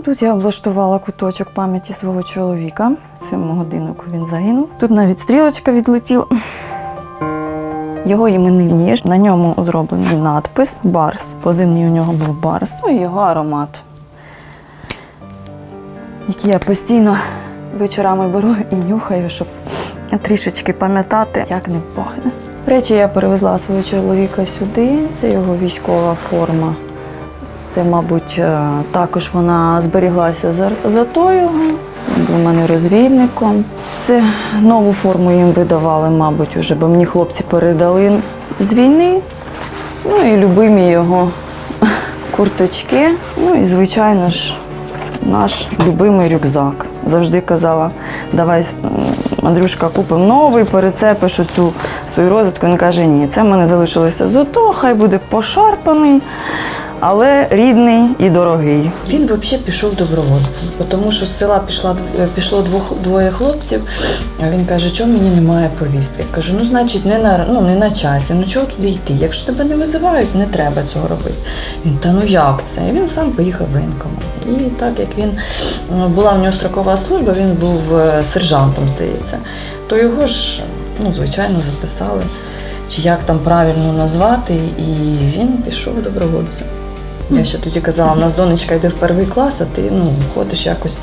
Ну, тут я облаштувала куточок пам'яті свого чоловіка. Цьому годиннику він загинув. Тут навіть стрілочка відлетіла. Його іменний ніж, на ньому зроблений надпис Барс. Позивний у нього був Барс. Ну і його аромат, який я постійно вечорами беру і нюхаю, щоб трішечки пам'ятати, як ним пахне. Речі я перевезла свого чоловіка сюди. Це його військова форма. Це, мабуть, е, також вона зберіглася за, за тою. Був у мене розвідником. Це нову форму їм видавали, мабуть, уже, бо мені хлопці передали з війни. Ну і любимі його курточки. Ну і, звичайно ж, наш любимий рюкзак. Завжди казала, давай, Андрюшка, купимо новий, перецепиш оцю свою розвитку. Він каже, ні, це в мене залишилося зато, хай буде пошарпаний, але рідний і дорогий. Він взагалі пішов добровольцем, тому що з села пішла, пішло двох, двоє хлопців. А він каже, чого мені немає повістки? Кажу, ну значить, не на, ну, не на часі, ну чого туди йти? Якщо тебе не визивають, не треба цього робити. Він, та ну як це? І він сам поїхав в воєнкомат. І так як він е, була в нього строкова служба, він був е, сержантом, здається, то його ж, ну, звичайно, записали, чи як там правильно назвати, і він пішов добровольцем. Я ще тоді казала, у нас донечка йде в перший клас, а ти ну, ходиш якось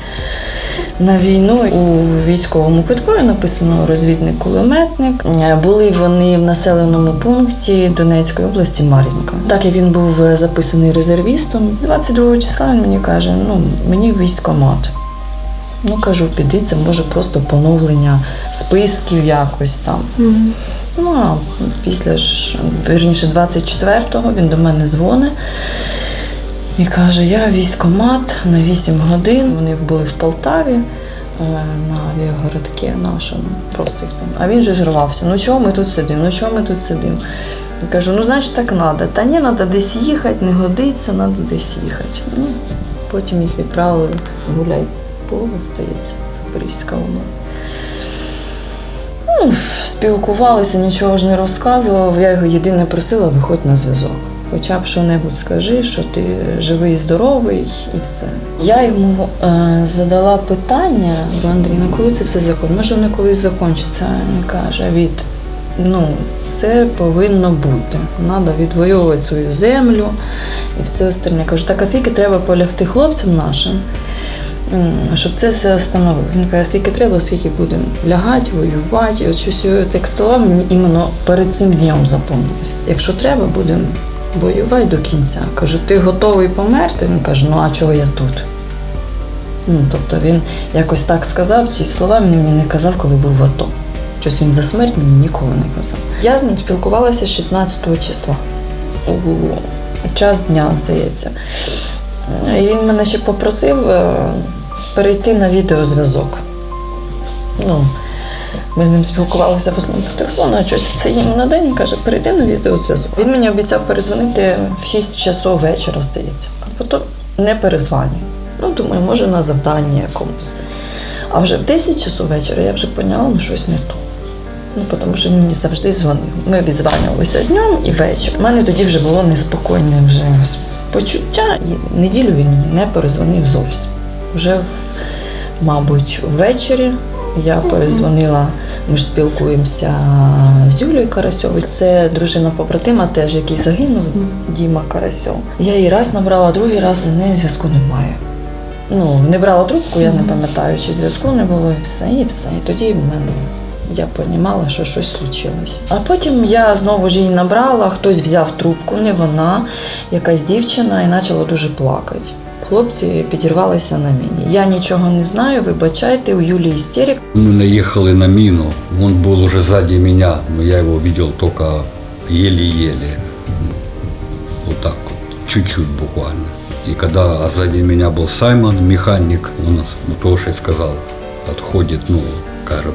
на війну. У військовому квитку написано розвідник кулеметник. Були вони в населеному пункті Донецької області Мар'їнка. Так як він був записаний резервістом, 22 числа він мені каже: ну мені в військкомат. Ну кажу, піди, це може просто поновлення списків якось там. Ну а після ж, вірніше, 24-го він до мене дзвонить. І каже, я військомат на 8 годин. Вони були в Полтаві е, на авіагородки нашому. Просто їх там. А він же ж рвався. Ну чого ми тут сидимо? Ну чого ми тут сидимо? Я кажу, ну значить так треба. Та ні, треба десь їхати, не годиться, треба десь їхати. Ну, потім їх відправили гуляй поле, здається, Запорізька. Ну, спілкувалися, нічого ж не розказував. Я його єдине просила, виходь на зв'язок. Хоча б що-небудь скажи, що ти живий, здоровий і все. Я йому е, задала питання, кажу, Андрій, ну коли це все закон? Може, воно колись закінчиться? Він каже, від ну, це повинно бути. Треба відвоювати свою землю і все остальне. Кажу, так а скільки треба полягти хлопцям нашим? Щоб це все встановив. Він каже, скільки треба, скільки будемо лягати, воювати. І от щось так слова мені іменно перед цим днем запомнилось. Якщо треба, будемо воювати до кінця. Кажу, ти готовий померти? Він каже, ну а чого я тут? Ну, тобто він якось так сказав, ці слова він мені не казав, коли був в АТО. Щось він за смерть мені ніколи не казав. Я з ним спілкувалася 16 числа. У час дня, здається. І він мене ще попросив е, перейти на відеозв'язок. Ну, ми з ним спілкувалися в основному по телефону, а щось цей на день каже, перейди на відеозв'язок. Він мені обіцяв перезвонити в 6 часов вечора, здається. А потім не перезвоню. Ну, думаю, може на завданні якомусь. А вже в 10 часов вечора я вже поняла, ну щось не то. Ну, тому що він мені завжди дзвонив. Ми відзванювалися днем і ввечері. У мене тоді вже було неспокійне вже почуття. І неділю він мені не перезвонив зовсім. Вже, мабуть, ввечері я перезвонила. Ми ж спілкуємося з Юлією Карасьовою. Це дружина побратима, теж який загинув, Діма Карасьов. Я її раз набрала, другий раз з нею зв'язку немає. Ну, не брала трубку, я не пам'ятаю, чи зв'язку не було, і все, і все. І тоді в мене я розуміла, що щось случилось. А потім я знову ж її набрала, хтось взяв трубку, не вона, якась дівчина, і почала дуже плакати Хлопці підірвалися на міні. Я нічого не знаю, вибачайте, у Юлії істерик. Мы наехали на мину, он был уже сзади меня, но я его видел только еле-еле. Вот так вот, чуть-чуть буквально. И когда сзади меня был Саймон, механик, он ну, тоже сказал, отходит, ну,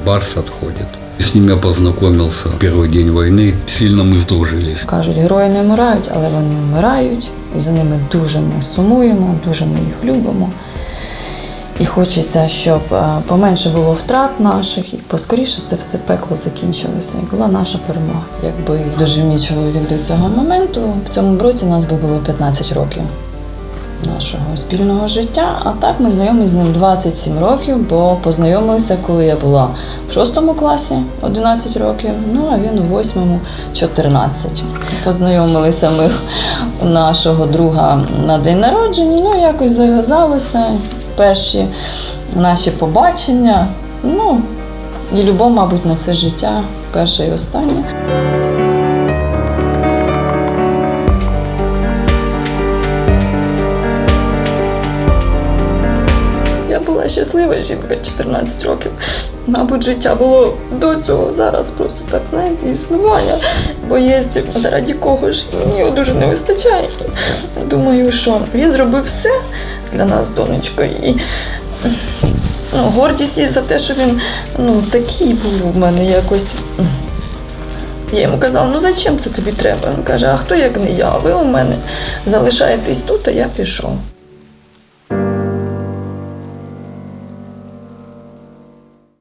Барс отходит. И с ним я познакомился в первый день войны, сильно мы сдружились. Кажуть, герої не вмирають, але вони вмирають, і за ними дуже ми сумуємо, дуже ми їх любимо. І хочеться, щоб е, поменше було втрат наших, і поскоріше це все пекло закінчилося. І була наша перемога. Якби дожив мій чоловік до цього моменту, в цьому році нас би було 15 років. нашого спільного життя. А так ми знайомі з ним 27 років, бо познайомилися, коли я була в 6 класі 11 років, ну а він у 8 14. Познайомилися ми у нашого друга на день народження, ну якось зав'язалося. Перші наші побачення. Ну, і любов, мабуть, на все життя, перше і останнє. Була щаслива жінка 14 років. Мабуть, життя було до цього зараз просто так, знаєте, існування. Бо є заради кого ж його дуже не вистачає. Думаю, що він зробив все для нас, донечко. І ну, гордість і за те, що він ну, такий був у мене якось. Я йому казала, ну зачем це тобі треба? Він каже, а хто як не я? Ви у мене залишаєтесь тут, а я пішов.